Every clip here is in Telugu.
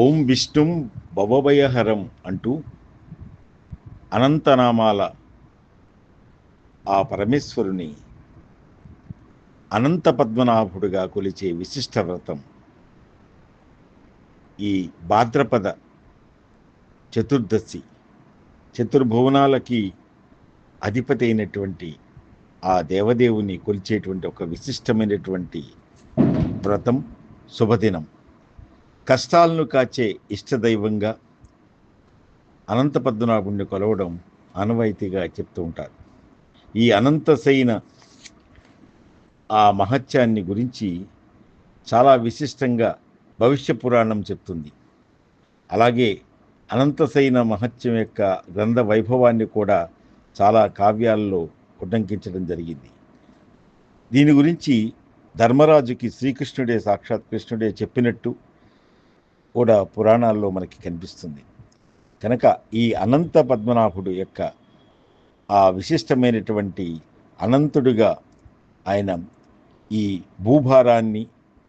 ఓం విష్ణుం భవభయహరం అంటూ అనంతనామాల ఆ పరమేశ్వరుని అనంత పద్మనాభుడుగా కొలిచే విశిష్ట వ్రతం ఈ భాద్రపద చతుర్దశి చతుర్భువనాలకి అధిపతి అయినటువంటి ఆ దేవదేవుని కొలిచేటువంటి ఒక విశిష్టమైనటువంటి వ్రతం శుభదినం. కష్టాలను కాచే ఇష్టదైవంగా అనంత పద్మనాభుణ్ణి కొలవడం ఆనవాయితీగా చెప్తూ ఉంటారు. ఈ అనంతశైన ఆ మహత్యాన్ని గురించి చాలా విశిష్టంగా భవిష్య పురాణం చెప్తుంది. అలాగే అనంతశైన మహత్యం యొక్క గ్రంథ వైభవాన్ని కూడా చాలా కావ్యాల్లో ఉటంకించడం జరిగింది. దీని గురించి ధర్మరాజుకి శ్రీకృష్ణుడే సాక్షాత్ కృష్ణుడే చెప్పినట్టు కూడా పురాణాల్లో మనకి కనిపిస్తుంది. కనుక ఈ అనంత పద్మనాభుడు యొక్క ఆ విశిష్టమైనటువంటి అనంతుడుగా ఆయన ఈ భూభారాన్ని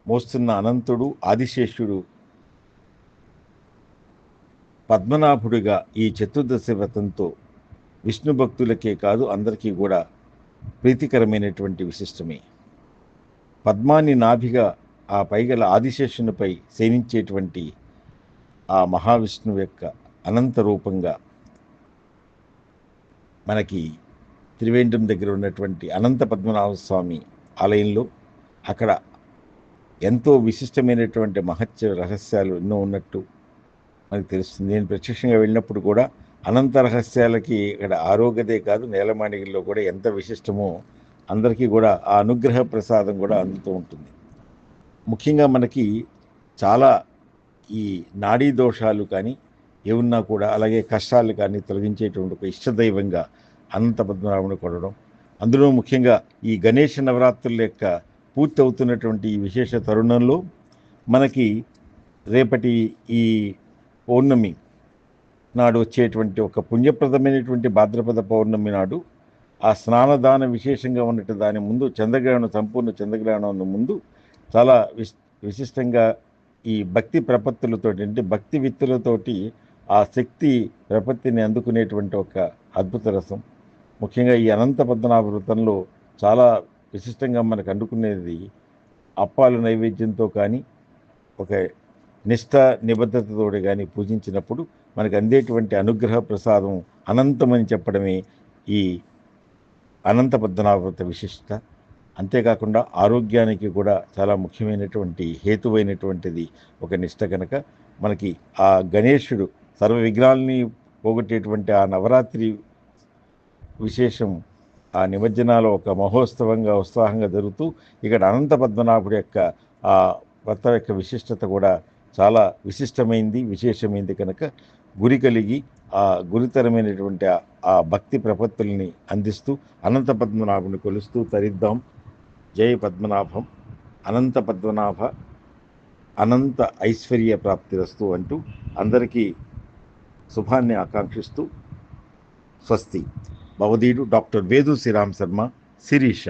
మోస్తున్న అనంతుడు ఆదిశేషుడు పద్మనాభుడిగా ఈ చతుర్దశి వ్రతంతో విష్ణు భక్తులకే కాదు అందరికీ కూడా ప్రీతికరమైనటువంటి విశిష్టమే. పద్మాన్ని నాభిగా ఆ పైగల ఆదిశేషునిపై శయనించేటువంటి ఆ మహావిష్ణువు యొక్క అనంత రూపంగా మనకి త్రివేంద్రం దగ్గర ఉన్నటువంటి అనంత పద్మనాభ స్వామి ఆలయంలో అక్కడ ఎంతో విశిష్టమైనటువంటి మహత్య రహస్యాలు ఎన్నో ఉన్నట్టు మనకు తెలుస్తుంది. నేను ప్రత్యక్షంగా వెళ్ళినప్పుడు కూడా అనంత రహస్యాలకి ఇక్కడ ఆరోగ్యదే కాదు నేలమాణిగిలో కూడా ఎంత విశిష్టమో అందరికీ కూడా ఆ అనుగ్రహ ప్రసాదం కూడా అందుతూ ఉంటుంది. ముఖ్యంగా మనకి చాలా ఈ నాడీ దోషాలు కానీ ఏమున్నా కూడా అలాగే కష్టాలు కానీ తొలగించేటువంటి ఒక ఇష్టదైవంగా అనంత పద్మనాభుని కొనడం. అందులో ముఖ్యంగా ఈ గణేష నవరాత్రుల యొక్క పూర్తి అవుతున్నటువంటి ఈ విశేష తరుణంలో మనకి రేపటి ఈ పౌర్ణమి నాడు వచ్చేటువంటి ఒక పుణ్యప్రదమైనటువంటి భాద్రపద పౌర్ణమి నాడు ఆ స్నానదాన విశేషంగా ఉన్నట్టు దాని ముందు చంద్రగ్రహణం సంపూర్ణ చంద్రగ్రహణం ముందు చాలా విశిష్టంగా ఈ భక్తి ప్రపత్తులతోటి అంటే భక్తి విత్తులతోటి ఆ శక్తి ప్రపత్తిని అందుకునేటువంటి ఒక అద్భుత రసం. ముఖ్యంగా ఈ అనంత పద్మనాభ వ్రతంలో చాలా విశిష్టంగా మనకు అందుకునేది అప్పాలు నైవేద్యంతో కానీ ఒక నిష్ఠ నిబద్ధతతో కానీ పూజించినప్పుడు మనకు అందేటువంటి అనుగ్రహ ప్రసాదం అనంతమని చెప్పడమే ఈ అనంత పద్మనాభ విశిష్టత. అంతేకాకుండా ఆరోగ్యానికి కూడా చాలా ముఖ్యమైనటువంటి హేతువైనటువంటిది ఒక నిష్ట కనుక మనకి ఆ గణేశుడు సర్వ విఘ్నాల్ని పోగొట్టేటువంటి ఆ నవరాత్రి విశేషం ఆ నిమజ్జనాలు ఒక మహోత్సవంగా ఉత్సాహంగా జరుగుతూ ఇక్కడ అనంత పద్మనాభుడి యొక్క ఆ వ్రత యొక్క విశిష్టత కూడా చాలా విశిష్టమైంది విశేషమైంది కనుక. గురి కలిగి ఆ గురితరమైనటువంటి ఆ భక్తి ప్రపత్తుల్ని అందిస్తూ అనంత పద్మనాభుని కొలుస్తూ తరిద్దాం. జయ పద్మనాభం అనంత పద్మనాభ అనంత ఐశ్వర్య ప్రాప్తిరస్తు అంటూ అందరికీ శుభాన్ని ఆకాంక్షిస్తూ స్వస్తి. భవదీయుడు డాక్టర్ వేదు శ్రీరామ్ శర్మ శిరీష.